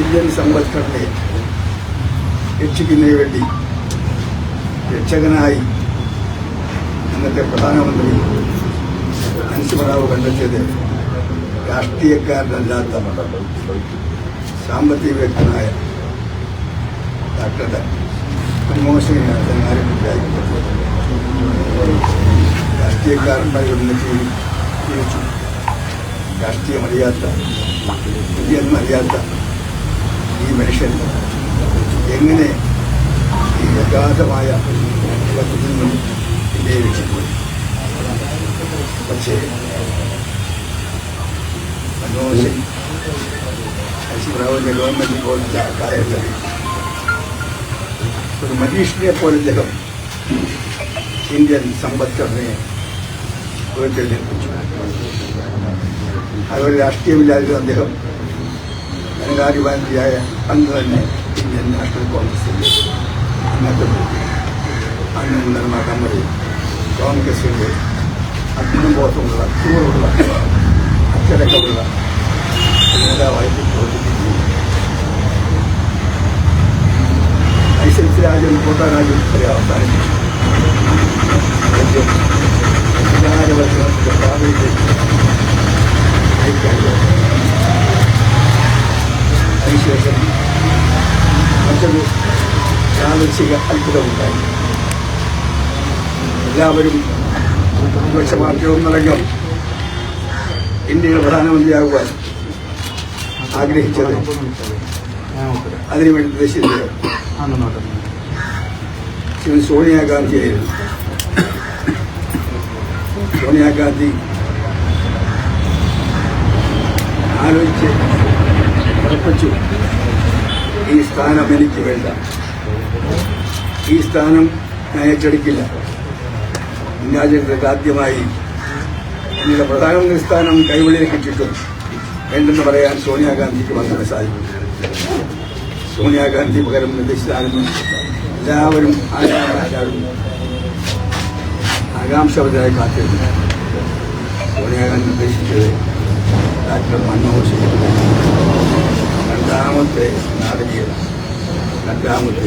Indian സമ്പദ്ഘടനയെ രക്ഷിക്കുന്നതിന് വേണ്ടി രക്ഷകനായി അന്നത്തെ പ്രധാനമന്ത്രി അൻസുമറാവ് കണ്ടെത്തിയത് രാഷ്ട്രീയക്കാരനല്ലാത്ത സാമ്പത്തിക വ്യക്തനായ ഡോക്ടർ മൻമോഹൻ സിംഗിനാണ് തന്നെ ആരംഭിച്ചായിരിക്കുന്നത് രാഷ്ട്രീയക്കാരന്മാർ ഒന്നിച്ച് ജീവിച്ചു. രാഷ്ട്രീയമറിയാത്ത ഇന്ത്യയൊന്നും അറിയാത്ത ഈ മനുഷ്യൻ എങ്ങനെ ഈ അഗാധമായ നിന്നും ഇന്ത്യയെ രക്ഷിക്കുന്നു പക്ഷേ മനോജൻ സിംഗ് ഹരിശിവറാവിന്റെ ഗവൺമെന്റ് പോലത്തെ കാലഘട്ടത്തിൽ ഒരു മനീഷിനെ പോലെ അദ്ദേഹം ഇന്ത്യൻ സമ്പദ്ഘടനയെ ഉയർത്തെഴുന്നേൽപ്പിച്ചു അതുപോലെ രാഷ്ട്രീയമില്ലാതെ അദ്ദേഹം ധനകാര്യമന്ത്രിയായ അന്ന് തന്നെ ഇന്ത്യൻ നാഷണൽ കോൺഗ്രസിന്റെ അംഗത്വപ്പെടുത്തി അന്ന് നിർമ്മാക്കാൻ മതി കോൺഗ്രസിന്റെ അഗ്നിബോധമുള്ള ചൂടുള്ള അച്ചടക്കമുള്ള നേതാവായിട്ട് പ്രവർത്തിപ്പിച്ചു ലൈസൻസ് രാജ്യം കോട്ടാ രാജ്യം വരെ അവസാനിപ്പിച്ചു രാജ്യം അധികാരവൽക്കരണത്തിന്റെ പാതയിലേക്ക് നയിക്കാൻ അതിനുശേഷം മറ്റൊരു പ്രാദേശിക അത്ഭുതമുണ്ടായി. എല്ലാവരും പ്രതിപക്ഷ പാർട്ടികളൊന്നടങ്കം ഇന്ത്യയുടെ പ്രധാനമന്ത്രിയാകുവാൻ ആഗ്രഹിച്ചത് അതിനുവേണ്ടി നിർദ്ദേശിച്ചത് ശ്രീ സോണിയാഗാന്ധിയായിരുന്നു സോണിയാഗാന്ധി ആലോചിച്ച് ഉറപ്പിച്ചു. ഈ സ്ഥാനം എനിക്ക് വേണ്ട. ഈ സ്ഥാനം ഞാൻ ഏറ്റെടുക്കില്ല. രാജ്യത്ത് ആദ്യമായി ഇന്ത്യയുടെ പ്രധാനമന്ത്രി സ്ഥാനം കൈവെളിയിൽ കിട്ടിയിട്ടും വേണ്ടെന്ന് പറയാൻ സോണിയാഗാന്ധിക്ക് മാത്രമേ സാധിക്കൂ. സോണിയാഗാന്ധി പകരം നിർദ്ദേശിച്ചാണെന്ന് എല്ലാവരും ആശാടുന്നു ആകാംക്ഷവരായി കാത്തിരുന്നു. സോണിയാഗാന്ധി നിർദ്ദേശിച്ചത് ഡോക്ടർ മൻമോഹൻ സിംഗ്. நாடகிய நன்றாமல்